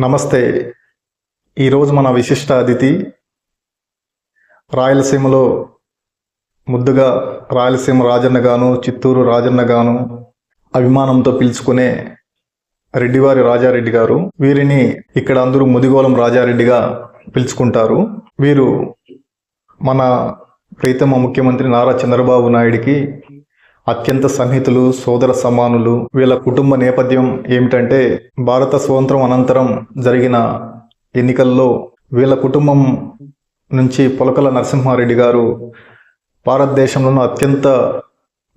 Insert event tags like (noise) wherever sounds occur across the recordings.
నమస్తే. ఈరోజు మన విశిష్ట అతిథి రాయలసీమలో ముద్దుగా రాయలసీమ రాజన్న గాను చిత్తూరు రాజన్న గాను అభిమానంతో పిలుచుకునే రెడ్డివారి రాజారెడ్డి గారు. వీరిని ఇక్కడ అందరూ ముదిగోళం రాజారెడ్డిగా పిలుచుకుంటారు. వీరు మన ప్రీతమ ముఖ్యమంత్రి నారా చంద్రబాబు నాయుడికి అత్యంత సన్నిహితులు సోదర సమానులు. వీళ్ళ కుటుంబ నేపథ్యం ఏమిటంటే భారత స్వాతంత్రం అనంతరం జరిగిన ఎన్నికల్లో వీళ్ళ కుటుంబం నుంచి పొలకల నరసింహారెడ్డి గారు భారతదేశంలోనూ అత్యంత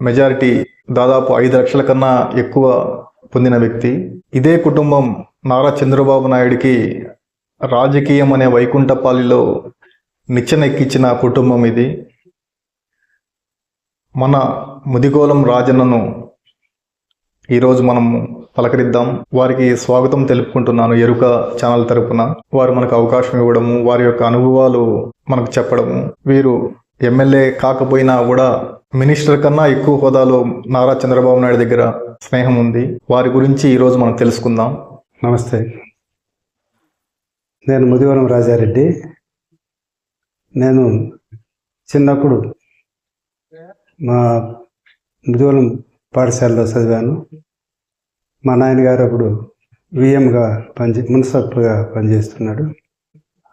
మెజారిటీ దాదాపు ఐదు లక్షల కన్నా ఎక్కువ పొందిన వ్యక్తి. ఇదే కుటుంబం నారా చంద్రబాబు నాయుడికి రాజకీయం అనే వైకుంఠపాలిలో నిచ్చెనెక్కించిన కుటుంబం ఇది. మన ముదిగోళం రాజన్నను ఈరోజు మనం పలకరిద్దాం. వారికి స్వాగతం తెలుపుకుంటున్నాను ఎరుక ఛానల్ తరపున. వారు మనకు అవకాశం ఇవ్వడము వారి యొక్క అనుభవాలు మనకు చెప్పడము. వీరు ఎమ్మెల్యే కాకపోయినా కూడా మినిస్టర్ కన్నా ఎక్కువ హోదాలో నారా చంద్రబాబు నాయుడు దగ్గర స్నేహం ఉంది. వారి గురించి ఈరోజు మనం తెలుసుకుందాం. నమస్తే. నేను ముదివరం రాజారెడ్డి. నేను చిన్నప్పుడు మా ముదివరం పాఠశాలలో చదివాను. మా నాయనగారు అప్పుడు విఎంగా పనిచే మున్సిపల్గా పనిచేస్తున్నాడు.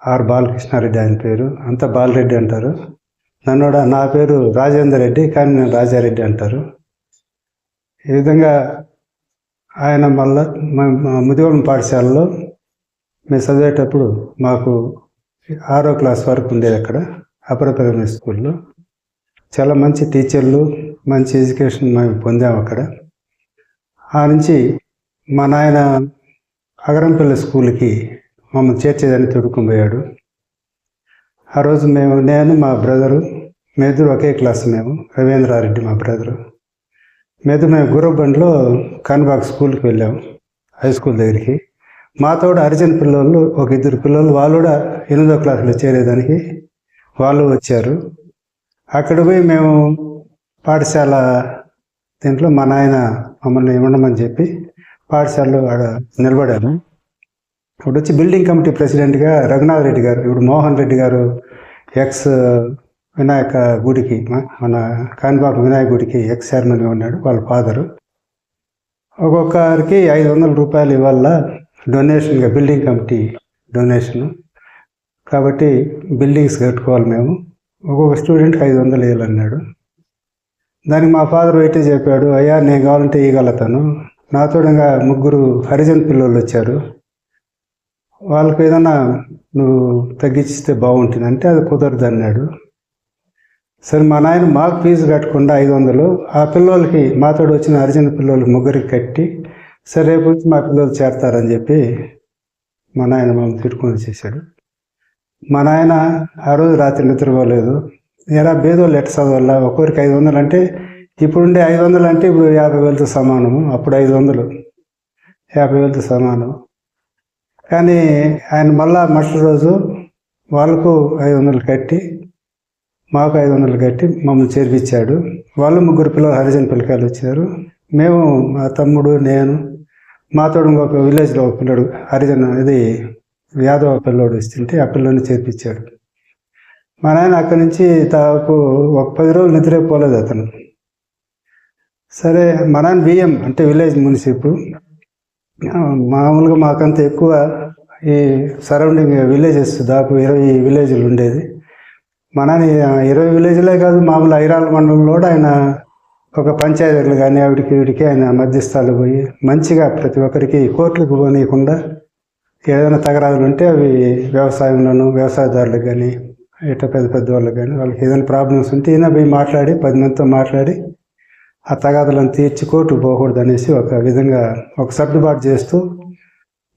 ఆర్ బాలకృష్ణారెడ్డి ఆయన పేరు. అంతా బాలరెడ్డి అంటారు. నన్ను నా పేరు రాజేందర్ రెడ్డి కానీ నేను రాజారెడ్డి అంటారు. ఈ విధంగా ఆయన మళ్ళా మా- ముదిగోళం పాఠశాలలో మేము చదివేటప్పుడు మాకు ఆరో క్లాస్ వరకు ఉండేది అక్కడ అప్పర్ ప్రైమరీ స్కూల్లో. చాలా మంచి టీచర్లు మంచి ఎడ్యుకేషన్ మేము పొందాము అక్కడ. ఆ నుంచి మా నాయన అగరంపల్లి స్కూల్కి మమ్మల్ని చేర్చేదాన్ని తొడుక్కుని పోయాడు ఆ రోజు మేము నేను మా బ్రదరు మేద్దరు ఒకే క్లాస్ మేము రవీంద్రారెడ్డి మా బ్రదరు. మీద మేము గురబండ్లో కాన్బాగ్ స్కూల్కి వెళ్ళాము హై స్కూల్ దగ్గరికి. మాతో అర్జున్ పిల్లలు ఒక ఇద్దరు పిల్లలు వాళ్ళు కూడా ఎనిమిదో క్లాసులో చేరేదానికి వాళ్ళు వచ్చారు. అక్కడ పోయి మేము పాఠశాల దీంట్లో మా నాయన మమ్మల్ని ఉండమని చెప్పి పాఠశాలలో ఆడ నిలబడాము ఇప్పుడు వచ్చి బిల్డింగ్ కమిటీ ప్రెసిడెంట్గా రఘునాథ్ రెడ్డి గారు ఇప్పుడు మోహన్ రెడ్డి గారు ఎక్స్ వినాయక గుడికి మన కాణిపాక వినాయక గుడికి ఎక్స్ చైర్మన్గా ఉన్నాడు వాళ్ళ ఫాదరు ఒక్కొక్కరికి ఐదు వందల రూపాయలు ఇవ్వాల డొనేషన్గా బిల్డింగ్ కమిటీ డొనేషన్ కాబట్టి బిల్డింగ్స్ కట్టుకోవాలి మేము. ఒక్కొక్క స్టూడెంట్కి ఐదు వందలు వేయాలన్నాడు. దానికి మా ఫాదర్ వెయిటే చెప్పాడు అయ్యా నేను కావాలంటే ఇవ్వగలుగుతాను నాతో ముగ్గురు హరిజన్ పిల్లలు వచ్చారు. వాళ్ళకి ఏదైనా నువ్వు తగ్గించిస్తే బాగుంటుంది. అంటే అది కుదరదు అన్నాడు. సరే మా నాయన మాకు ఫీజు కట్టకుండా ఐదు వందలు ఆ పిల్లలకి మాతో వచ్చిన అర్జున పిల్లలకి ముగ్గురికి కట్టి సరే రేపు వచ్చి మా పిల్లలు చేరతారని చెప్పి మా నాయన మమ్మల్ని తిట్టుకొని చేశాడు మా నాయన ఆ రోజు రాత్రి నిద్రపోలేదు. ఎలా బేదోళ్ళు ఎట్ట చదవాల? ఒక్కొక్కరికి ఐదు వందలు అంటే ఇప్పుడుండే ఐదు వందలు అంటే ఇప్పుడు యాభై వేలతో సమానము అప్పుడు ఐదు వందలు. యాభై వేలతో సమానం. కానీ ఆయన మళ్ళా మరుసటి రోజు వాళ్ళకు ఐదు వందలు కట్టి మాకు ఐదు వందలు కట్టి మమ్మల్ని చేర్పించాడు. వాళ్ళు ముగ్గురు పిల్లలు హరిజన్ పిల్లకాయలు వచ్చారు. మేము మా తమ్ముడు నేను మాతో ఇంకొక విలేజ్లో ఒక పిల్లడు హరిజన్ ఇది యాదవ పిల్లోడు వస్తుంటే ఆ పిల్లని చేర్పించాడు. మా నాయన అక్కడి నుంచి దాదాపు ఒక పది రోజులు నిద్రపోలేదు అతను. సరే మా నాన్న బియ్యం అంటే విలేజ్ మున్సిపు. మామూలుగా మాకంత ఎక్కువ ఈ సరౌండింగ్ విలేజెస్ దాదాపు ఇరవై విలేజ్లు ఉండేది. మా నాన్న ఇరవై విలేజ్లే కాదు మామూలు ఐరాల మండలంలో కూడా ఆయన ఒక పంచాయతీలు కానీ ఆవిడికి వీడికి ఆయన మధ్యస్థాలు పోయి మంచిగా ప్రతి ఒక్కరికి కోర్టులకు పోనీయకుండా ఏదైనా తగరాదులు ఉంటే అవి వ్యవసాయంలోనూ వ్యవసాయదారులకు కానీ ఇట్లా పెద్ద పెద్ద వాళ్ళకి కానీ వాళ్ళకి ఏదైనా ప్రాబ్లమ్స్ ఉంటే ఈయన పోయి మాట్లాడి పది మందితో మాట్లాడి ఆ తగాదులను తీర్చి కోర్టుకు పోకూడదు అనేసి ఒక విధంగా ఒక సర్దుబాటు చేస్తూ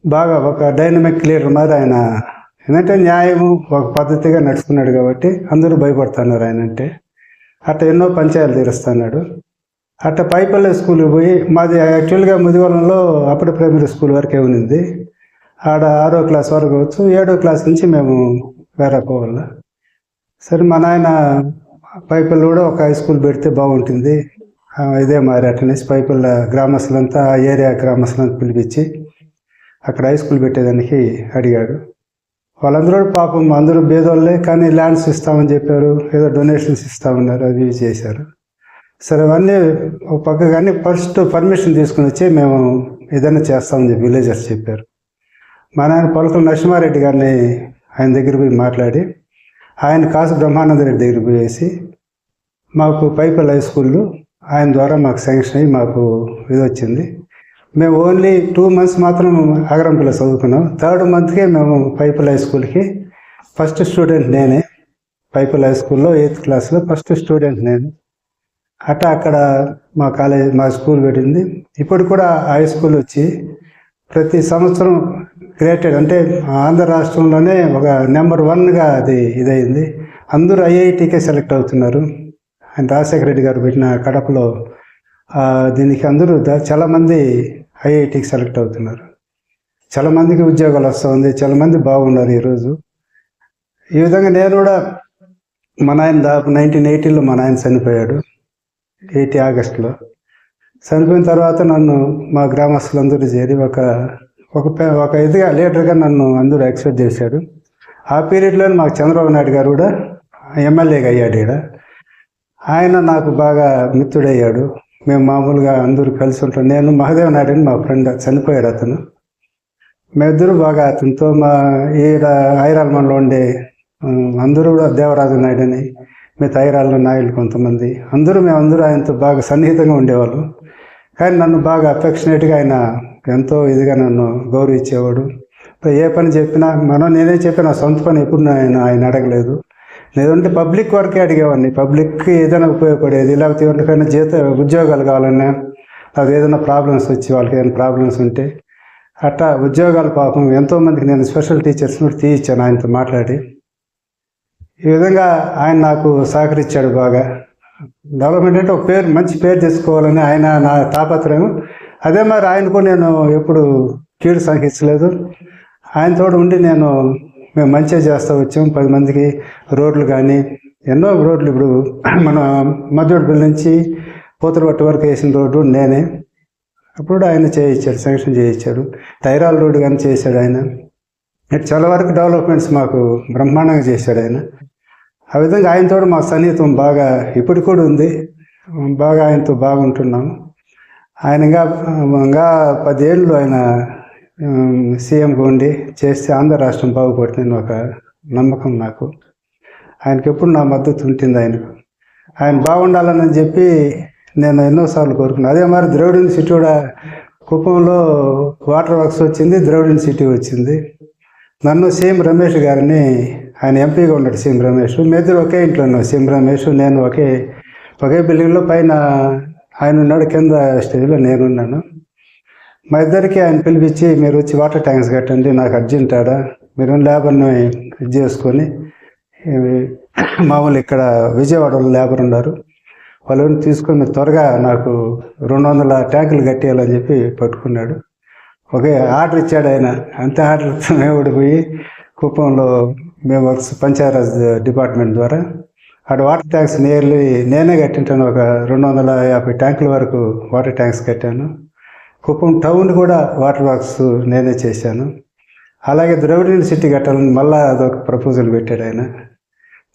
బాగా ఒక డైనమిక్ లీడర్ మాదిరి ఆయన ఏంటంటే న్యాయము ఒక పద్ధతిగా నడుచుకున్నాడు కాబట్టి అందరూ భయపడుతున్నారు ఆయన అంటే. అట్ట ఎన్నో పంచాయతీలు తీరుస్తున్నాడు. అట్ట పైపల్లె స్కూల్కి పోయి మాది యాక్చువల్గా ముదివలంలో అప్పుడే ప్రైమరీ స్కూల్ వరకే ఉన్నింది. ఆడ ఆరో క్లాస్ వరకు వచ్చు. ఏడో క్లాస్ నుంచి మేము వేరే పోవాల సరే మా నాయన పైపల్లి కూడా ఒక హై స్కూల్ పెడితే బాగుంటుంది. ఇదే మరి అటనేసి పైపల్ల గ్రామస్తులంతా ఆ ఏరియా గ్రామస్తులంతా పిలిపించి అక్కడ హై స్కూల్ పెట్టేదానికి అడిగాడు వాళ్ళందరూ పాపం అందరూ బేదోళ్ళే కానీ ల్యాండ్స్ ఇస్తామని చెప్పారు. ఏదో డొనేషన్స్ ఇస్తామన్నారు. అది ఇవి చేశారు. సరే అవన్నీ ఒక పక్క కానీ ఫస్ట్ పర్మిషన్ తీసుకుని వచ్చి మేము ఏదైనా చేస్తామని చెప్పి విలేజర్స్ చెప్పారు. మా నాయన పలుకుల నరసింహారెడ్డి గారిని ఆయన దగ్గర పోయి మాట్లాడి ఆయన కాసు బ్రహ్మానంద రెడ్డి దగ్గర పోయేసి మాకు పైపల్ హై స్కూల్లో ఆయన ద్వారా మాకు శాంక్షన్ అయ్యి మాకు ఇది వచ్చింది. మేము ఓన్లీ టూ మంత్స్ మాత్రం అగరంపల్లి చదువుకున్నాం. థర్డ్ మంత్కే మేము పైపల్ హై స్కూల్కి ఫస్ట్ స్టూడెంట్ నేనే. పైపల్ హై స్కూల్లో ఎయిత్ క్లాస్లో ఫస్ట్ స్టూడెంట్ నేను. అట్టా అక్కడ మా కాలేజ్ మా స్కూల్ పెట్టింది. ఇప్పుడు కూడా హై స్కూల్ వచ్చి ప్రతి సంవత్సరం గ్రేటెడ్ అంటే ఆంధ్ర రాష్ట్రంలోనే ఒక నెంబర్ వన్గా అది ఇదైంది. అందరూ ఐఐటికే సెలెక్ట్ అవుతున్నారు. ఆయన రాజశేఖర రెడ్డి గారు పెట్టిన కడపలో దీనికి అందరూ చాలామంది ఐఐటికి సెలెక్ట్ అవుతున్నారు. చాలామందికి ఉద్యోగాలు వస్తుంది చాలామంది బాగున్నారు ఈరోజు. ఈ విధంగా నేను కూడా మా నాయన దాపు నైన్టీన్ ఎయిటీలో మా నాయన చనిపోయాడు ఎయిటీ ఆగస్టులో. చనిపోయిన తర్వాత నన్ను మా గ్రామస్తులందరూ చేరి ఒక ఒక పే- ఒక ఇదిగా లీడర్గా నన్ను అందరూ ఎక్స్పెక్ట్ చేశారు. ఆ పీరియడ్లో మాకు చంద్రబాబు నాయుడు గారు కూడా ఎమ్మెల్యేగా అయ్యాడు ఇక్కడ ఆయన నాకు బాగా మిత్రుడయ్యాడు. మేము మామూలుగా అందరూ కలిసి ఉంటాం. నేను మహదేవ్ నాయుడు అని మా ఫ్రెండ్ చనిపోయాడు అతను. మేమిద్దరు బాగా అతనితో మా ఈడ ఐరాల్మన్లో ఉండే అందరూ కూడా దేవరాజు నాయుడు అని మిగతా ఐరాల్లో నాయుడు కొంతమంది. అందరూ మేమందరూ ఆయనతో బాగా సన్నిహితంగా ఉండేవాళ్ళం. కానీ నన్ను బాగా అఫెక్షనేట్గా ఆయన ఎంతో ఇదిగా నన్ను గౌరవించేవాడు. ఏ పని చెప్పినా మనం నేనే చెప్పిన సొంత పని ఎప్పుడు ఆయన ఆయన అడగలేదు. లేదంటే పబ్లిక్ వరకే అడిగేవాడిని. పబ్లిక్కి ఏదైనా ఉపయోగపడేది లేకపోతే ఎవరికైనా జీత ఉద్యోగాలు కావాలన్నా అది ఏదైనా ప్రాబ్లమ్స్ వచ్చి వాళ్ళకి ఏదైనా ప్రాబ్లమ్స్ ఉంటే అట్టా ఉద్యోగాలు పాపం ఎంతోమందికి నేను స్పెషల్ టీచర్స్ కూడా తీయించాను ఆయనతో మాట్లాడి. ఈ విధంగా ఆయన నాకు సహకరించాడు బాగా. డెవలప్మెంట్ అంటే ఒక పేరు మంచి పేరు తెచ్చుకోవాలని ఆయన నా తాపత్రయం. అదే మరి ఆయనకు నేను ఎప్పుడు కీడు సహించలేదు ఆయన తోడు ఉండి నేను మేము మంచిగా చేస్తూ వచ్చాం. పది మందికి రోడ్లు కానీ ఎన్నో రోడ్లు ఇప్పుడు (clears throat) మన మధ్యపల్లి నుంచి పూతలపట్టు వరకు వేసిన రోడ్డు నేనే. అప్పుడు ఆయన చేయించాడు శాంక్షన్ చేయించాడు తైరాల రోడ్డు కానీ చేశాడు ఆయన. ఇటు చాలా వరకు డెవలప్మెంట్స్ మాకు బ్రహ్మాండంగా చేశాడు ఆయన. ఆ విధంగా ఆయనతో మా సన్నిహితం బాగా ఇప్పటికి కూడా ఉంది. బాగా ఆయనతో బాగుంటున్నాము ఆయన ఇంకా ఇంకా పదేళ్ళు ఆయన సీఎంగా ఉండి చేస్తే ఆంధ్ర రాష్ట్రం బాగుపడుతుందని ఒక నమ్మకం నాకు. ఆయనకి ఎప్పుడు నా మద్దతు ఉంటుంది ఆయనకు. ఆయన బాగుండాలని చెప్పి నేను ఎన్నోసార్లు కోరుకున్నాను అదే మరి ద్రవిడియన్ సిటీ కూడా కుప్పంలో వాటర్ వర్క్స్ వచ్చింది ద్రవిడియన్ సిటీ వచ్చింది. నన్ను సీఎం రమేష్ గారిని ఆయన ఎంపీగా ఉన్నాడు సీఎం రమేష్. మేద్దరు ఒకే ఇంట్లో ఉన్నాం. సీఎం రమేష్ నేను ఒకే ఒకే బిల్డింగ్లో పైన ఆయన ఉన్నాడు కింద స్టేజ్లో నేనున్నాను మా ఇద్దరికి ఆయన పిలిపించి మీరు వచ్చి వాటర్ ట్యాంక్స్ కట్టండి నాకు అర్జెంట్ ఆడ. మీరు లేబర్ని ఇది చేసుకొని మామూలు ఇక్కడ విజయవాడలో లేబర్ ఉన్నారు. వాళ్ళని తీసుకొని మీరు త్వరగా నాకు రెండు వందల ట్యాంకులు కట్టేయాలని చెప్పి పట్టుకున్నాడు. ఒకే ఆర్డర్ ఇచ్చాడు ఆయన. అంతే ఆర్డర్ మేము ఓడిపోయి కుప్పంలో మేము వర్క్స్ పంచాయరాజ్ డిపార్ట్మెంట్ ద్వారా అటు వాటర్ ట్యాంక్స్ నియర్లీ నేనే కట్టింటాను. ఒక రెండు వందల యాభై ట్యాంకుల వరకు వాటర్ ట్యాంక్స్ కట్టాను. కుప్పం టౌన్ కూడా వాటర్ వర్క్స్ నేనే చేశాను. అలాగే ద్రవిడియన్ సిటీ కట్టాలని మళ్ళీ అదొక ప్రపోజల్ పెట్టాడు ఆయన.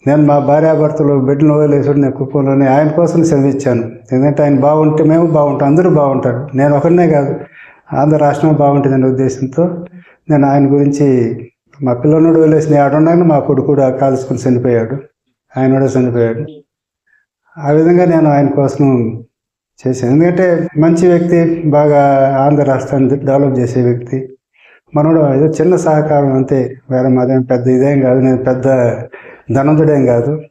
నేను మా భార్యాభర్తలు బిడ్డలు వదిలేసాడు నేను కుప్పంలోనే ఆయన కోసం శ్రమించాను. ఎందుకంటే ఆయన బాగుంటే మేము బాగుంటాం అందరూ బాగుంటారు. నేను ఒకరినే కాదు ఆంధ్ర రాష్ట్రం బాగుంటుందనే ఉద్దేశంతో నేను ఆయన గురించి మా పిల్లనుడు వదిలేసిన నేను ఆడున్నాను మా కొడుకు కూడా కాల్చుకుని చనిపోయాడు. ఆయన కూడా చనిపోయాడు. ఆ విధంగా నేను ఆయన కోసం చేశాను. ఎందుకంటే మంచి వ్యక్తి బాగా ఆంధ్ర రాష్ట్రాన్ని డెవలప్ చేసే వ్యక్తి. మనోడు ఏదో చిన్న సహకారం అంతే. వేరే మాదేం పెద్ద ఇదేం కాదు. నేను పెద్ద ధనంతుడేం కాదు.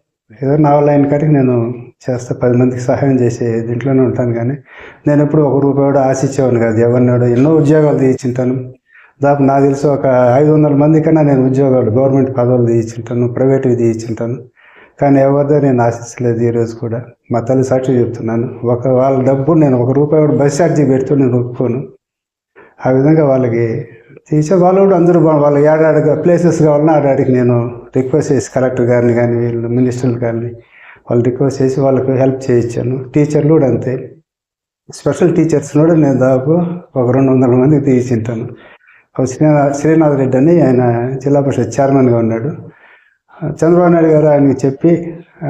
ఏదో నా లైన్ కాటికి నేను చేస్తా పది మందికి సహాయం చేసే దీంట్లోనే ఉంటాను కానీ నేను ఎప్పుడు ఒక రూపాయి కూడా ఆశించేవాడిని కాదు. ఎవరిని కూడా ఎన్నో ఉద్యోగాలు తీయించుంటాను. దాదాపు నాకు తెలిసి ఒక ఐదు వందల మంది కన్నా నేను ఉద్యోగాలు గవర్నమెంట్ పదవులు తీయించుంటాను ప్రైవేట్వి తీయించుంటాను. కానీ ఎవరిదో నేను ఆశించలేదు ఈరోజు కూడా. మా తల్లి సాక్షి చెప్తున్నాను. ఒక వాళ్ళ డబ్బు నేను ఒక రూపాయి కూడా బస్ ఛార్జీ పెడుతూ నేను ఒప్పుకోను. ఆ విధంగా వాళ్ళకి తీసే వాళ్ళు కూడా అందరూ బా- వాళ్ళ ఏడాడికి ప్లేసెస్ కావాలన్నా ఆడాడికి నేను రిక్వెస్ట్ చేసి కలెక్టర్ గారిని కానీ వీళ్ళు మినిస్టర్లు కానీ వాళ్ళు రిక్వెస్ట్ చేసి వాళ్ళకు హెల్ప్ చేయించాను. టీచర్లు కూడా అంతే. స్పెషల్ టీచర్స్ కూడా నేను దాదాపు ఒక రెండు వందల మందికి తీయించుంటాను. శ్రీనాథ్ శ్రీనాథ్ రెడ్డి అని ఆయన జిల్లా పరిషత్ చైర్మన్గా ఉన్నాడు. చంద్రబాబు నాయుడు గారు ఆయనకి చెప్పి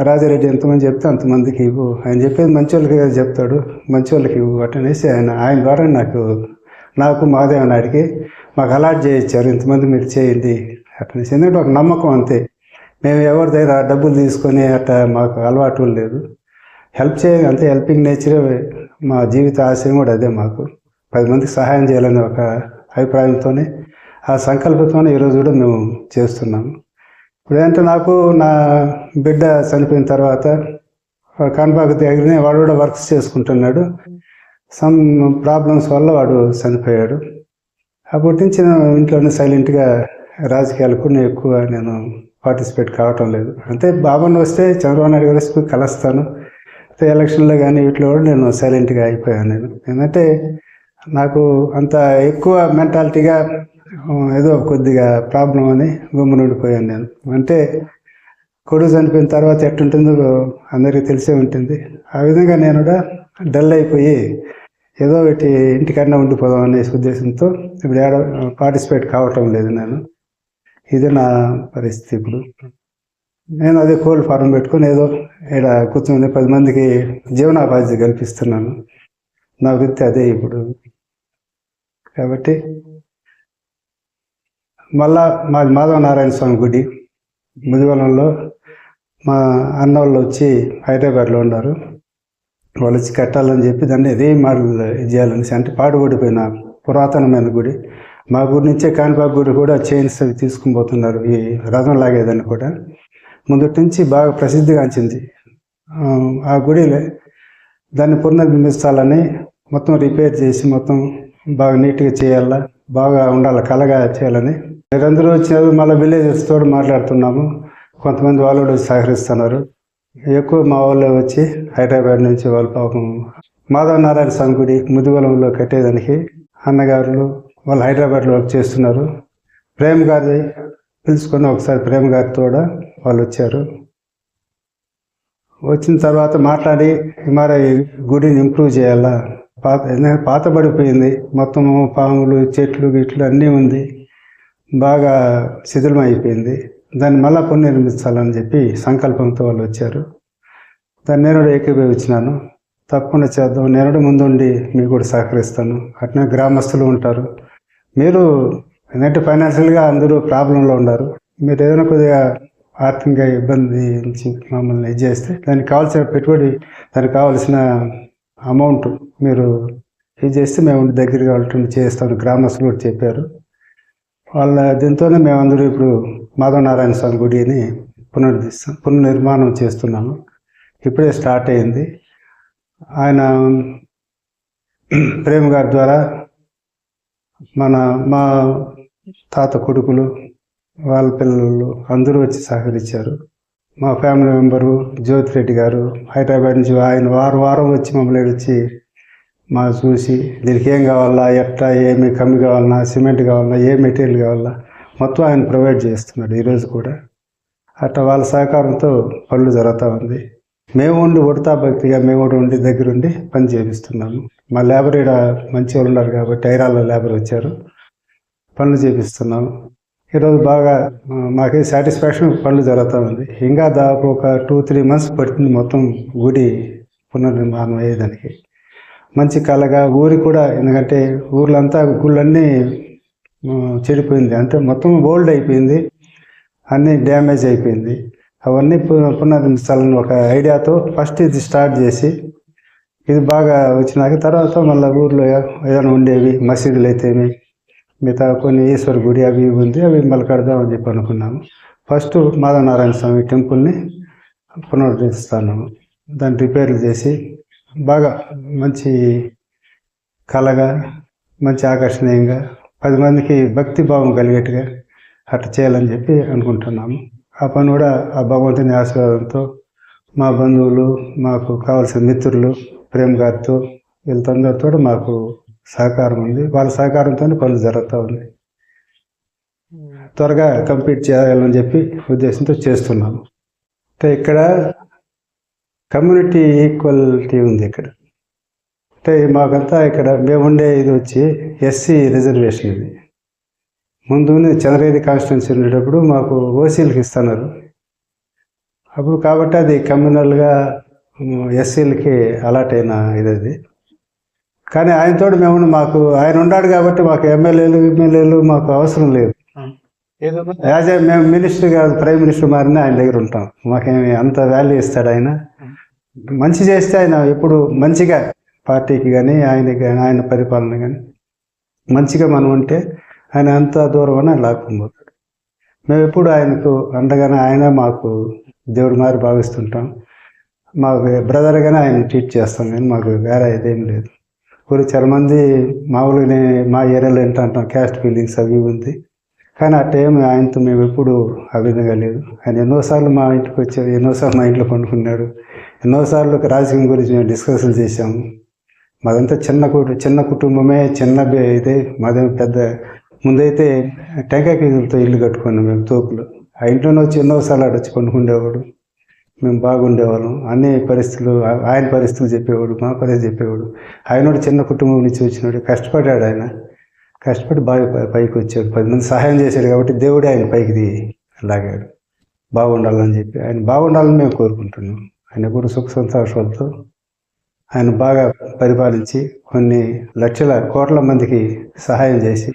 రాజారెడ్డి ఎంతమంది చెప్తే అంతమందికి ఇవ్వు. ఆయన చెప్పేది మంచి వాళ్ళకి చెప్తాడు మంచి వాళ్ళకి ఇవ్వు అట్టనేసి ఆయన ఆయన ద్వారా నాకు నాకు మహాదేవ నాయుడికి మాకు అలాట్ చేయించారు ఇంతమంది మీరు చేయండి. అట్టనేసి ఎందుకంటే ఒక నమ్మకం అంతే. మేము ఎవరి దగ్గర డబ్బులు తీసుకొని అట్ట మాకు అలవాటు లేదు. హెల్ప్ చేయ అంతే హెల్పింగ్ నేచరే మా జీవిత ఆశయం కూడా అదే మాకు. పది మందికి సహాయం చేయాలనే ఒక అభిప్రాయంతోనే ఆ సంకల్పంతోనే ఈరోజు కూడా మేము చేస్తున్నాము. ఇప్పుడు ఏంటంటే నాకు నా బిడ్డ చనిపోయిన తర్వాత కాన్బాగ్ దగ్గరనే వాడు కూడా వర్క్స్ చేసుకుంటున్నాడు. సమ్ ప్రాబ్లమ్స్ వల్ల వాడు చనిపోయాడు. అప్పటి నుంచి నేను ఇంట్లోనే సైలెంట్గా రాజకీయాలు కూడా ఎక్కువ నేను పార్టిసిపేట్ కావటం లేదు. అంటే బాబాను వస్తే చంద్రబాబు నాయుడు గారు వస్తే కలుస్తాను. అయితే ఎలక్షన్లో కానీ వీటిలో కూడా నేను సైలెంట్గా అయిపోయాను నేను. ఎందుకంటే నాకు అంత ఎక్కువ మెంటాలిటీగా ఏదో కొద్దిగా ప్రాబ్లం అని గుమ్మని ఉండిపోయాను నేను. అంటే కొడుకు చనిపోయిన తర్వాత ఎట్టుంటుందో అందరికీ తెలిసే ఉంటుంది. ఆ విధంగా నేను కూడా డల్ అయిపోయి ఏదో ఒకటి ఇంటికన్నా ఉండిపోదాం అనే ఉద్దేశంతో ఇప్పుడు ఏడ పార్టిసిపేట్ కావటం లేదు నేను. ఇది నా పరిస్థితి ఇప్పుడు. నేను అదే కోల్డ్ ఫారం పెట్టుకొని ఏదో ఇక్కడ కూర్చొని పది మందికి జీవనోపాధి కల్పిస్తున్నాను. నా వృత్తి అదే ఇప్పుడు. కాబట్టి మళ్ళా మాది మాధవ నారాయణ స్వామి గుడి ముదివలంలో మా అన్న వాళ్ళు వచ్చి హైదరాబాద్లో ఉన్నారు. వాళ్ళు వచ్చి కట్టాలని చెప్పి దాన్ని ఇదే మోడల్ చేయాలనేసి అంటే పాడుపడిపోయిన పురాతనమైన గుడి. మా గుడి నుంచే కాణిపాక గుడి కూడా చైన్స్ అవి తీసుకుని పోతున్నారు ఈ రథం లాగేదాన్ని కూడా. ముందటి నుంచి బాగా ప్రసిద్ధిగాంచింది. ఆ, ఆ గుడి దాన్ని పునర్నిర్మించాలని మొత్తం రిపేర్ చేసి మొత్తం బాగా నీట్గా చేయాలా బాగా ఉండాలి కలగా చేయాలని మీరందరూ వచ్చినారు మళ్ళీ విలేజెస్ తోడు మాట్లాడుతున్నాము. కొంతమంది వాళ్ళు కూడా సహకరిస్తున్నారు. ఎక్కువ మా వాళ్ళు వచ్చి హైదరాబాద్ నుంచి వాళ్ళు పాపం మాధవ నారాయణ స్వామి గుడి ముదుగొలంలో కట్టేదానికి అన్నగారులు వాళ్ళు హైదరాబాద్లో వర్క్ చేస్తున్నారు. ప్రేమ్ గారి పిలుచుకొని ఒకసారి ప్రేమ్ గారితో కూడా వాళ్ళు వచ్చారు. వచ్చిన తర్వాత మాట్లాడి మరి గుడిని ఇంప్రూవ్ చేయాలా? పాత పాతబడిపోయింది. పాత పడిపోయింది మొత్తము పాములు చెట్లు గిట్లు అన్నీ ఉంది. బాగా శిథిలం అయిపోయింది దాన్ని మళ్ళా పునర్నిర్మించాలని చెప్పి సంకల్పంతో వాళ్ళు వచ్చారు. దాన్ని నేను కూడా ఏకీభవించినాను. తప్పకుండా చేద్దాం. నేను ముందుండి మీకు కూడా సహకరిస్తాను. అట్నే గ్రామస్తులు ఉంటారు. మీరు ఎందుకంటే ఫైనాన్షియల్గా అందరూ ప్రాబ్లంలో ఉన్నారు. మీరు ఏదైనా కొద్దిగా ఆర్థికంగా ఇబ్బంది నుంచి మమ్మల్ని ఇది చేస్తే దానికి కావాల్సిన పెట్టుబడి దానికి కావాల్సిన అమౌంట్ మీరు ఇది చేస్తే మేము దగ్గరగా వాళ్ళని చేస్తాను. గ్రామస్తులు కూడా చెప్పారు. వాళ్ళ దీంతోనే మేమందరూ ఇప్పుడు మాధవ నారాయణ స్వామి గుడిని పునరుద్ధిస్తాం పునర్నిర్మాణం చేస్తున్నాము. ఇప్పుడే స్టార్ట్ అయింది. ఆయన ప్రేమ గారి ద్వారా మన మా తాత కొడుకులు వాళ్ళ పిల్లలు అందరూ వచ్చి సహకరించారు. మా ఫ్యామిలీ మెంబరు జ్యోతిరెడ్డి గారు హైదరాబాద్ నుంచి ఆయన వారం వారం వచ్చి మమ్మల్ని వచ్చి మా చూసి దీనికి ఏం కావాలా ఎట్లా ఏమి కమ్మి కావాలన్నా సిమెంట్ కావాలన్నా ఏ మెటీరియల్ కావాలా మొత్తం ఆయన ప్రొవైడ్ చేస్తున్నాడు ఈరోజు కూడా. అట్లా వాళ్ళ సహకారంతో పనులు జరుగుతూ ఉంది. మేము ఉండి ఉడతా భక్తిగా మేము కూడా ఉండి దగ్గరుండి పని చేపిస్తున్నాము. మా లేబర్ ఇక్కడ మంచి ఉన్నారు కాబట్టి ఐరాల లేబర్ వచ్చారు. పనులు చేపిస్తున్నాము. ఈరోజు బాగా మాకే సాటిస్ఫాక్షన్ పనులు జరుగుతూ ఉంది. ఇంకా దాదాపు ఒక టూ త్రీ మంత్స్ పడుతుంది మొత్తం గుడి పునర్నిర్మాణం అయ్యేదానికి. మంచి కళగా ఊరి కూడా ఎందుకంటే ఊర్లంతా గుళ్ళన్నీ చెడిపోయింది. అంటే మొత్తం ఓల్డ్ అయిపోయింది. అన్నీ డ్యామేజ్ అయిపోయింది. అవన్నీ పు- పునర్నిర్మించాలని ఒక ఐడియాతో ఫస్ట్ ఇది స్టార్ట్ చేసి ఇది బాగా వచ్చినాక తర్వాత మళ్ళీ ఊర్లో ఏదైనా ఉండేవి మసీదులు అయితేమి మిగతా కొన్ని ఈశ్వర గుడి అవి ఉంది అవి మళ్ళీ కడదామని చెప్పి అనుకున్నాము. ఫస్ట్ మాధవనారాయణ స్వామి టెంపుల్ని పునరుద్ధరిస్తాను దాన్ని రిపేర్లు చేసి బాగా మంచి కళగా మంచి ఆకర్షణీయంగా పది మందికి భక్తి భావం కలిగేట్టుగా అట్లా చేయాలని చెప్పి అనుకుంటున్నాము. ఆ పని కూడా ఆ భగవంతుని ఆశీర్వాదంతో మా బంధువులు మాకు కావాల్సిన మిత్రులు ప్రేమ్ గారితో వీళ్ళందరితో కూడా మాకు సహకారం ఉంది. వాళ్ళ సహకారంతో పనులు జరుగుతూ ఉంది త్వరగా కంప్లీట్ చేయాలని చెప్పి ఉద్దేశంతో చేస్తున్నాము. అంటే ఇక్కడ కమ్యూనిటీ ఈక్వాలిటీ ఉంది ఇక్కడ. అంటే మాకంతా ఇక్కడ మేము ఉండే ఇది వచ్చి ఎస్సీ రిజర్వేషన్ ఇది. ముందు చంద్రగిరి కాన్స్టిట్యున్సీ ఉండేటప్పుడు మాకు ఓసీలకు ఇస్తున్నారు. అప్పుడు కాబట్టి అది కమ్యూనల్గా ఎస్సీలకి అలాట్ అయిన ఇది అది. కానీ ఆయనతో మేము మాకు ఆయన ఉన్నాడు కాబట్టి మాకు ఎమ్మెల్యేలు ఎమ్మెల్యేలు మాకు అవసరం లేదు. యాజ్ ఏ మేము మినిస్టర్ కాదు ప్రైమ్ మినిస్టర్ మారినా ఆయన దగ్గర ఉంటాం. మాకేమి అంత వాల్యూ ఇస్తాడు ఆయన. మంచి చేస్తే ఆయన ఎప్పుడు మంచిగా పార్టీకి కానీ ఆయనకి కానీ ఆయన పరిపాలన కానీ మంచిగా మనం ఉంటే ఆయన అంత దూరం అని లాక్కుపోతాడు మేము ఎప్పుడు ఆయనకు అండగానే ఆయన మాకు దేవుడు మారి భావిస్తుంటాం. మాకు బ్రదర్గానే ఆయన ట్రీట్ చేస్తాం. కానీ మాకు వేరే ఇదేం లేదు. ఊరు చాలా మంది మామూలుగానే మా ఏరియాలో ఏంటంటాం క్యాస్ట్ ఫీలింగ్స్ అవి ఉంది. కానీ ఆ టైం ఆయనతో మేము ఎప్పుడు ఆ విధంగా లేదు. ఆయన ఎన్నోసార్లు మా ఇంటికి వచ్చాడు ఎన్నోసార్లు మా ఇంట్లో పండుకున్నాడు. ఎన్నోసార్లు రాజకీయం గురించి మేము డిస్కషన్ చేశాము మాదంతా చిన్న కుటు చిన్న కుటుంబమే చిన్న అయితే మాదే పెద్ద ముందైతే టెంకాయ పీజులతో ఇల్లు కట్టుకున్నాం మేము తోపులు. ఆ ఇంట్లోనే వచ్చి ఎన్నోసార్లు ఆడొచ్చి పండుకుండేవాడు. మేము బాగుండేవాళ్ళం. అన్ని పరిస్థితులు ఆయన పరిస్థితులు చెప్పేవాడు మా పరిస్థితి చెప్పేవాడు. ఆయన చిన్న కుటుంబం నుంచి వచ్చినాడు కష్టపడ్డాడు ఆయన. కష్టపడి బాగా పైకి వచ్చాడు. పది మంది సహాయం చేశాడు కాబట్టి దేవుడే ఆయన పైకి లాగాడు. బాగుండాలని చెప్పి ఆయన బాగుండాలని మేము కోరుకుంటున్నాం. ఆయన కూడా సుఖ సంతోషాలతో ఆయన బాగా పరిపాలించి కొన్ని లక్షల కోట్ల మందికి సహాయం చేసి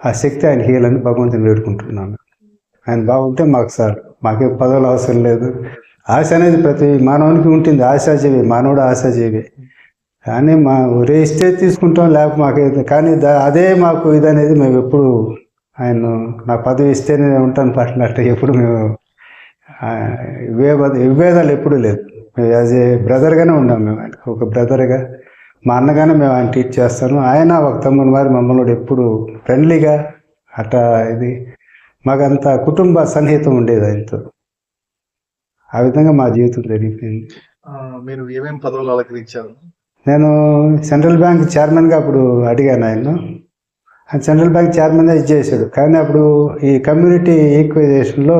ఆ శక్తి ఆయన హీలని భగవంతుని వేడుకుంటున్నాను. ఆయన బాగుంటే మాకు సార్ మాకే పదవులు అవసరం లేదు. ఆశ అనేది ప్రతి మానవునికి ఉంటుంది. ఆశాజీవి మానవుడు ఆశాజీవి. కానీ మా ఒరే ఇస్తే తీసుకుంటాం లేకపోతే మాకు కానీ దా అదే మాకు ఇది అనేది మేము ఎప్పుడు ఆయన నా పదవి ఇస్తేనే ఉంటాను పట్టినట్టు ఎప్పుడు మేము విభేద విభేదాలు ఎప్పుడూ లేదు మేము యాజ్ ఏ బ్రదర్గానే ఉన్నాం మేము. ఆయనకు ఒక బ్రదర్గా మా అన్నగానే మేము ఆయన ట్రీట్ చేస్తాను. ఆయన ఒక తమ్ముని వారి మమ్మల్ని ఎప్పుడు ఫ్రెండ్లీగా అట్లా ఇది మాకంత కుటుంబ సన్నిహితం ఉండేది ఆయనతో. ఆ విధంగా మా జీవితం జరిగిపోయింది. మీరు ఏమేమి పదవులు అలంకరించారు? నేను సెంట్రల్ బ్యాంక్ చైర్మన్గా అప్పుడు అడిగాను ఆయన ఆయన సెంట్రల్ బ్యాంక్ చైర్మన్ ఇచ్చేసాడు కానీ అప్పుడు ఈ కమ్యూనిటీ ఈక్వైజేషన్లో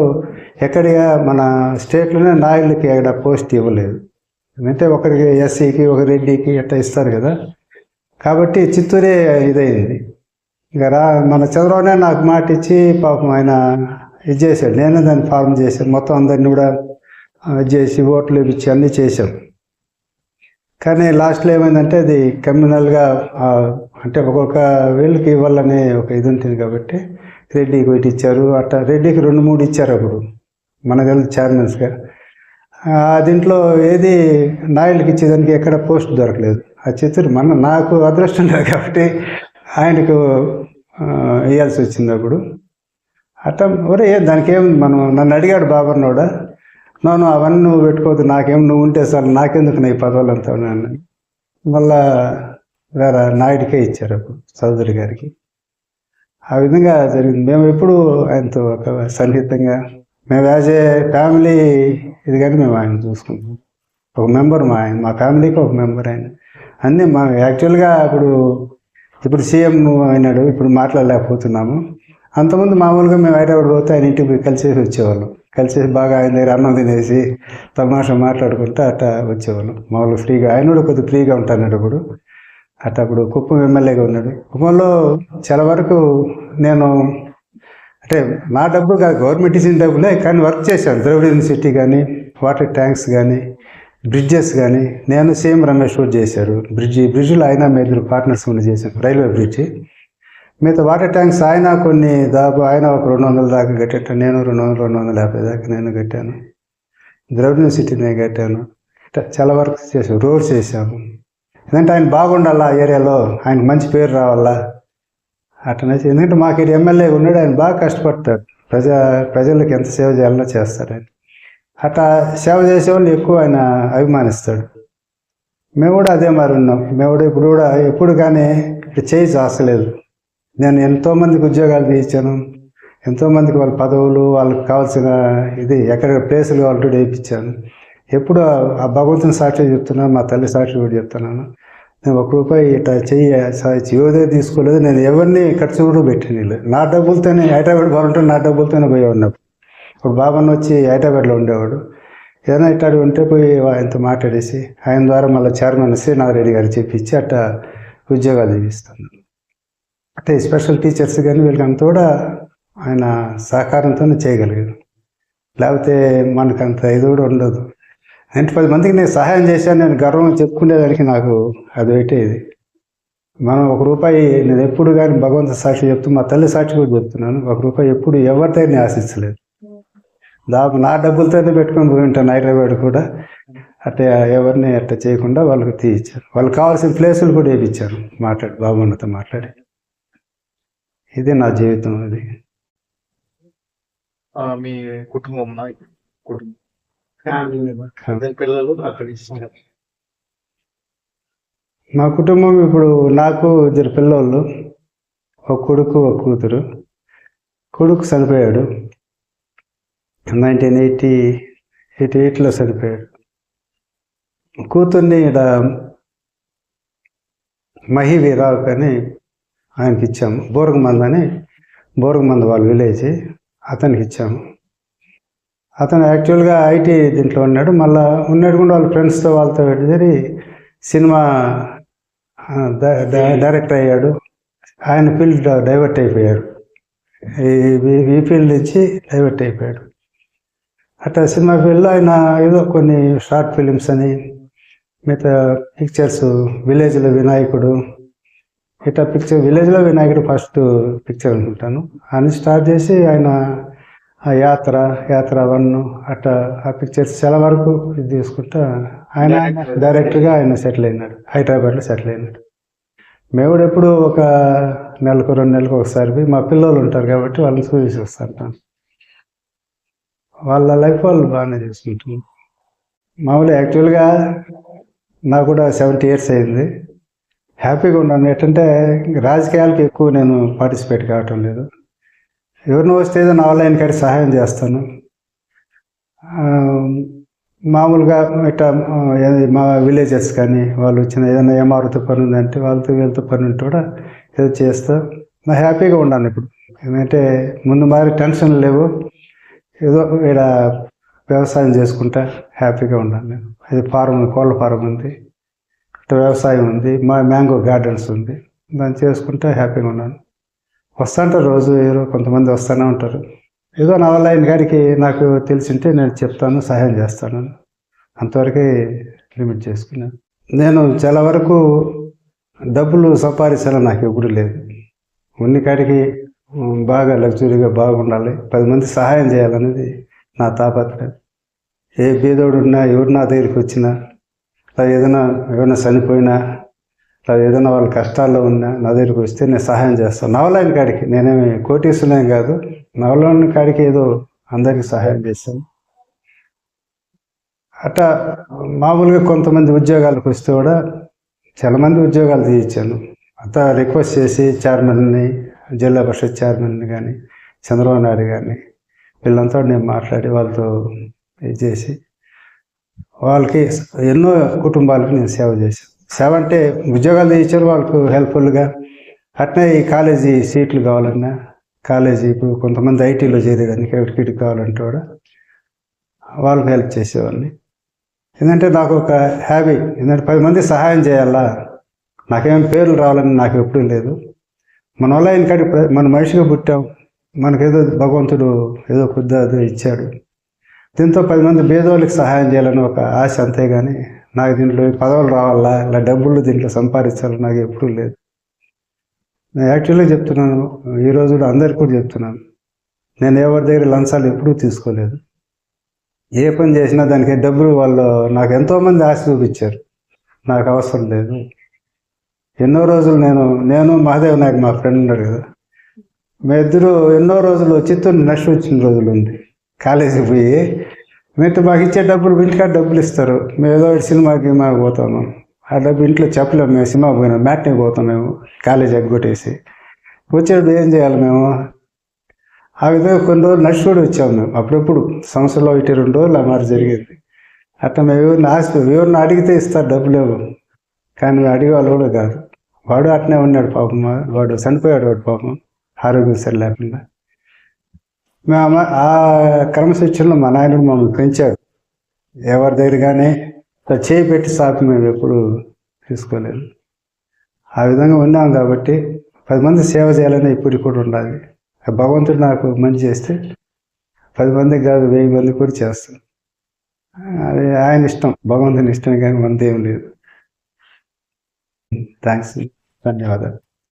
ఎక్కడిగా మన స్టేట్లోనే నాయుళ్ళకి అక్కడ పోస్ట్ ఇవ్వలేదు. అంటే ఒకరికి ఎస్సీకి ఒక రెడ్డికి అట్లా ఇస్తారు కదా. కాబట్టి చిత్తూరే ఇదైంది. ఇక రా మన చంద్రబాబునే నాకు మాట ఇచ్చి పాపం ఆయన ఇది చేశాడు. నేనే దాన్ని ఫార్మ్ చేశాను. మొత్తం అందరిని కూడా ఇది చేసి ఓట్లు ఇప్పించి అన్నీ చేశాం. కానీ లాస్ట్లో ఏమైందంటే అది కమ్యూనల్గా అంటే ఒక్కొక్క వీళ్ళకి ఇవ్వాలనే ఒక ఇది ఉంటుంది కాబట్టి రెడ్డికి ఒకటి ఇచ్చారు. అట్లా రెడ్డికి రెండు మూడు ఇచ్చారు అప్పుడు. మన కలిసి చైర్మన్స్గా దీంట్లో ఏది నాయుళ్ళకి ఇచ్చేదానికి ఎక్కడ పోస్ట్ దొరకలేదు. ఆ చిత్తూరు మన నాకు అదృష్టం లేదు కాబట్టి ఆయనకు వేయాల్సి వచ్చింది అప్పుడు. అట్లా ఒరే దానికి ఏం మనం నన్ను అడిగాడు బాబర్నోడా నన్ను అవన్నీ నువ్వు పెట్టుకోవద్దు నాకేం నువ్వు ఉంటే సార్ నాకెందుకు నీ పదవులు అంతా ఉన్నాను మళ్ళా వేరే నాయుడికే ఇచ్చారు అప్పుడు చౌదరి గారికి. ఆ విధంగా జరిగింది. మేము ఎప్పుడు ఆయనతో ఒక సన్నిహితంగా మేము యాజ్ ఏ ఫ్యామిలీ ఇది కానీ మేము ఆయన చూసుకుంటాం. ఒక మెంబర్ మా ఆయన మా ఫ్యామిలీకి ఒక మెంబర్ ఆయన. అన్నీ మా యాక్చువల్గా ఇప్పుడు ఇప్పుడు సీఎం అయినాడు ఇప్పుడు మాట్లాడలేకపోతున్నాము. అంతకుముందు మామూలుగా మేము హైదరాబాద్ పోతే ఆయన ఇంటికి పోయి కలిసేసి వచ్చేవాళ్ళం. కలిసేసి బాగా ఆయన దగ్గర అన్నం తినేసి తమాషా మాట్లాడుకుంటూ అట్లా వచ్చేవాళ్ళం. మామూలుగా ఫ్రీగా ఆయన కూడా కొద్దిగా ఫ్రీగా ఉంటాడు ఇప్పుడు అట్లా అప్పుడు కుప్పం ఎమ్మెల్యేగా ఉన్నాడు. కుప్పంలో చాలా వరకు నేను అంటే నా డబ్బు కాదు గవర్నమెంట్ ఇచ్చిన డబ్బులే కానీ వర్క్ చేశాను. ద్రవిడ యూనివర్సిటీ కానీ వాటర్ ట్యాంక్స్ కానీ బ్రిడ్జెస్ కానీ నేను సేమ్ రమేష్ కూడా చేశారు. బ్రిడ్జి బ్రిడ్జిలో ఆయన మీరు పార్ట్నర్స్ ఉండి చేశాను రైల్వే బ్రిడ్జి మిగతా వాటర్ ట్యాంక్స్ ఆయన కొన్ని దాదాపు ఆయన ఒక రెండు వందల దాకా కట్టేట నేను రెండు వందలు రెండు వందల యాభై దాకా నేను కట్టాను. ద్రవిడ సిటీ నేను కట్టాను. ఇట్లా చాలా వర్క్ చేసాం రోడ్స్ చేసాము ఎందుకంటే ఆయన బాగుండాలా ఆ ఏరియాలో ఆయనకు మంచి పేరు రావాలా? అట్లనేసి ఎందుకంటే మాకు ఇటు ఎమ్మెల్యే ఉన్నాడు ఆయన బాగా కష్టపడతాడు. ప్రజా ప్రజలకు ఎంత సేవ చేయాలన్నా చేస్తాడు ఆయన. అట్లా సేవ చేసేవాళ్ళు ఎక్కువ ఆయన అభిమానిస్తాడు. మేము కూడా అదే మరి ఉన్నాం. మేము కూడా ఇప్పుడు కూడా ఎప్పుడు కానీ ఇక్కడ చేయి చాసలేదు నేను ఎంతోమందికి ఉద్యోగాలు తీయించాను. ఎంతోమందికి వాళ్ళ పదవులు వాళ్ళకి కావాల్సిన ఇది ఎక్కడ ప్లేసులు వాళ్ళు వేయించాను. ఎప్పుడు ఆ భగవంతుని సాక్షి చెప్తున్నాను మా తల్లి సాక్షి కూడా చెప్తున్నాను. నేను ఒక రూపాయి ఇట్లా చెయ్యి సాధించి ఏదో తీసుకోలేదు. నేను ఎవరిని ఖర్చు కూడా పెట్టిన నా డబ్బులతోనే హైదరాబాద్ బాగుంటే నా డబ్బులతోనే పోయేవాడిని ఇప్పుడు బాబాను వచ్చి హైదరాబాద్లో ఉండేవాడు. ఏదైనా ఇట్లా ఉంటే పోయి ఆయనతో మాట్లాడేసి ఆయన ద్వారా మళ్ళీ చైర్మన్ శ్రీనాథరెడ్డి గారు చెప్పించి అట్లా ఉద్యోగాలు చూపిస్తాను అంటే స్పెషల్ టీచర్స్ కానీ వీళ్ళకి కూడా ఆయన సహకారంతోనే చేయగలిగాడు. లేకపోతే మనకు అంత ఇది కూడా ఉండదు. అంటే పది మందికి నేను సహాయం చేశాను నేను గర్వంగా చెప్పుకునేదానికి నాకు అది పెట్టేది మనం ఒక రూపాయి నేను ఎప్పుడు కానీ భగవంతు సాక్షి చెప్తూ మా తల్లి సాక్షి కూడా చెప్తున్నాను ఒక రూపాయి ఎప్పుడు ఎవరితో నేను ఆశించలేదు. దాపు నా డబ్బులతోనే పెట్టుకొని పోయి ఉంటాను హైదరాబాద్ కూడా. అట్లా ఎవరిని అట్లా చేయకుండా వాళ్ళకి తీయించారు వాళ్ళకి కావాల్సిన ప్లేసులు కూడా వేయించారు మాట్లాడి బాబున్నతో మాట్లాడి. ఇదే నా జీవితం అది. మీ కుటుంబం నా కుటుంబం. పిల్లలు అక్కడ ఇష్టం. మా కుటుంబం ఇప్పుడు నాకు ఇద్దరు పిల్లోళ్ళు ఒక కొడుకు ఒక కూతురు. కొడుకు చనిపోయాడు. నైన్టీన్ ఎయిటీ ఎయిటీ ఎయిట్లో చనిపోయాడు. కూతుర్ని ఇక్కడ మహివీరావు అని ఆయనకి ఇచ్చాము బోరగమంద అని బోరగమంద వాళ్ళ విలేజ్ అతనికి ఇచ్చాము అతను యాక్చువల్గా ఐటీ దీంట్లో ఉన్నాడు. మళ్ళీ ఉన్నాడు కూడా వాళ్ళ ఫ్రెండ్స్తో వాళ్ళతో వెళ్ళి సినిమా డైరెక్టర్ అయ్యాడు. ఆయన ఫీల్డ్ డైవర్ట్ అయిపోయాడు ఈ- ఈ ఫీల్డ్ నుంచి డైవర్ట్ అయిపోయాడు. అట్లా సినిమా ఫీల్డ్లో ఆయన ఏదో కొన్ని షార్ట్ ఫిలిమ్స్ అని మిగతా పిక్చర్స్ విలేజ్లో వినాయకుడు ఇట్లా పిక్చర్ విలేజ్లో వినాయకుడు ఫస్ట్ పిక్చర్ అనుకుంటాను. అని స్టార్ట్ చేసి ఆయన ఆ యాత్ర యాత్ర వన్ అట్లా ఆ పిక్చర్స్ చాలా వరకు ఇది తీసుకుంటా ఆయన డైరెక్ట్గా ఆయన సెటిల్ అయినాడు హైదరాబాద్లో సెటిల్ అయినాడు. మేము ఎప్పుడు ఒక నెలకు రెండు నెలలకు ఒకసారి మా పిల్లలు ఉంటారు కాబట్టి వాళ్ళని చూసి వస్తాను వాళ్ళ లైఫ్ వాళ్ళు బాగానే చేసుకుంటున్నాం మామూలు యాక్చువల్గా నాకు కూడా సెవెంటీ ఇయర్స్ అయింది. హ్యాపీగా ఉన్నాను. ఏంటంటే రాజకీయాలకు ఎక్కువ నేను పార్టిసిపేట్ కావటం లేదు. ఎవరిని వస్తే ఏదో నా వల్ల సహాయం చేస్తాను. మామూలుగా ఇట్లా మా విలేజెస్ కానీ వాళ్ళు వచ్చిన ఏదైనా ఏమారుతో పని ఉందంటే వాళ్ళతో వీళ్ళతో పని ఉంటే కూడా ఏదో చేస్తా. నా హ్యాపీగా ఉన్నాను ఇప్పుడు. ఎందుకంటే ముందు మాదిరి టెన్షన్ లేవు. ఏదో ఇక్కడ వ్యవసాయం చేసుకుంటా హ్యాపీగా ఉన్నాను నేను. అది ఫారం కోళ్ళ ఫారం ఉంది. ఇట్లా వ్యవసాయం ఉంది. మా మ్యాంగో గార్డెన్స్ ఉంది. దాన్ని చేసుకుంటా హ్యాపీగా ఉన్నాను. వస్తుంటారు రోజు కొంతమంది వస్తూనే ఉంటారు. ఏదో నా వల్ల ఆయన గారికి నాకు తెలిసింటే నేను చెప్తాను సహాయం చేస్తాను. అంతవరకే లిమిట్ చేసుకున్నాను నేను చాలా వరకు డబ్బులు సంపాదించాలని నాకు ఎప్పుడు లేదు. ఉన్ని కాడికి బాగా లగ్జరీగా బాగుండాలి పది మంది సహాయం చేయాలనేది నా తాపత్రయం. ఏ బీదోడు ఉన్నా ఎవరు నా దగ్గరికి వచ్చినా ఏదైనా ఏమైనా చనిపోయినా ఏదైనా వాళ్ళ కష్టాల్లో ఉన్నా నా దగ్గరికి వస్తే నేను సహాయం చేస్తాను నా కాడికి నేనేమి కోటీసులేం కాదు నా కాడికి ఏదో అందరికీ సహాయం చేస్తాను. అట్లా మామూలుగా కొంతమంది ఉద్యోగాలకు వస్తే కూడా చాలా మంది ఉద్యోగాలు తీయించాను. అంతా రిక్వెస్ట్ చేసి చైర్మన్ని జిల్లా పరిషత్ చైర్మన్ని కానీ చంద్రబాబు నాయుడు కానీ వీళ్ళంతా నేను మాట్లాడి వాళ్ళతో ఇది చేసి వాళ్ళకి ఎన్నో కుటుంబాలకు నేను సేవ చేశాను. సేవ అంటే ఉద్యోగాలు ఇచ్చారు వాళ్ళకు హెల్ప్ఫుల్గా అట్నే ఈ కాలేజీ సీట్లు కావాలన్నా కాలేజీ ఇప్పుడు కొంతమంది ఐటీలో చేరేదానికి ఎవరికి కావాలంటే కూడా వాళ్ళకి హెల్ప్ చేసేవాడిని. ఎందుకంటే నాకు ఒక హ్యాబీ ఎందుకంటే పది మంది సహాయం చేయాలా? నాకేం పేర్లు రావాలని నాకు ఎప్పుడూ లేదు. మన వల్ల ఇంకటి మన మనిషిగా పుట్టాం. మనకేదో భగవంతుడు ఏదో కొద్ది ఇచ్చాడు. దీంతో పది మంది పేదవాళ్ళకి సహాయం చేయాలని ఒక ఆశ అంతేగాని నాకు దీంట్లో పదవులు రావాలా? ఇలా డబ్బులు దీంట్లో సంపాదించాలి? నాకు ఎప్పుడూ లేదు. నేను యాక్చువల్గా చెప్తున్నాను ఈరోజు కూడా అందరికి కూడా చెప్తున్నాను. నేను ఎవరి దగ్గర లంచాలు ఎప్పుడూ తీసుకోలేదు. ఏ పని చేసినా దానికి డబ్బులు వాళ్ళు నాకు ఎంతోమంది ఆశ చూపించారు. నాకు అవసరం లేదు. ఎన్నో రోజులు నేను నేను మహాదేవ్ నాయక్ మా ఫ్రెండ్ ఉన్నాడు కదా. మేమిద్దరు ఎన్నో రోజులు చిత్తూరు నెక్స్ట్ వచ్చిన రోజులు ఉంది కాలేజీకి పోయి మీరు మాకు ఇచ్చే డబ్బులు ఇంటికాడ డబ్బులు ఇస్తారు. మేము ఏదో ఒకటి సినిమాకి మాకు పోతాము. ఆ డబ్బు ఇంట్లో చెప్పలేము మేము సినిమాకి పోయినాం మ్యాట్ని పోతాం మేము కాలేజీ ఎగ్గొట్టేసి. వచ్చేటప్పుడు ఏం చేయాలి మేము? ఆ విధంగా కొన్ని రోజులు నడిచి కూడా వచ్చాము మేము. అప్పుడప్పుడు సంవత్సరంలో ఒకటి రెండు రోజులు ఆ మాట జరిగేది. అట్లా మేము ఎవరిని ఆశ ఎవరిని అడిగితే ఇస్తారు డబ్బులు కానీ అడిగేవాళ్ళు అడిగే వాళ్ళు కూడా కాదు. వాడు అట్నే ఉన్నాడు పాపం. వాడు చనిపోయాడు వాడు పాపం. ఆరోగ్యం సరి లేకుండా మేము ఆ ఆ క్రమశిక్షణలో మా నాయనుడు మమ్మల్ని పెంచాడు ఎవరి దగ్గర కానీ చేయి పెట్టి సాకు మేము ఎప్పుడు తీసుకోలేదు. ఆ విధంగా ఉన్నాం కాబట్టి పది మంది సేవ చేయాలని ఇప్పటికి కూడా ఉండాలి. ఆ భగవంతుడు నాకు మంచి చేస్తే పది మందికి కాదు వెయ్యి మంది కూడా చేస్తాను అది ఆయన ఇష్టం భగవంతుని ఇష్టం కానీ మనదేం లేదు. థ్యాంక్స్. ధన్యవాదాలు.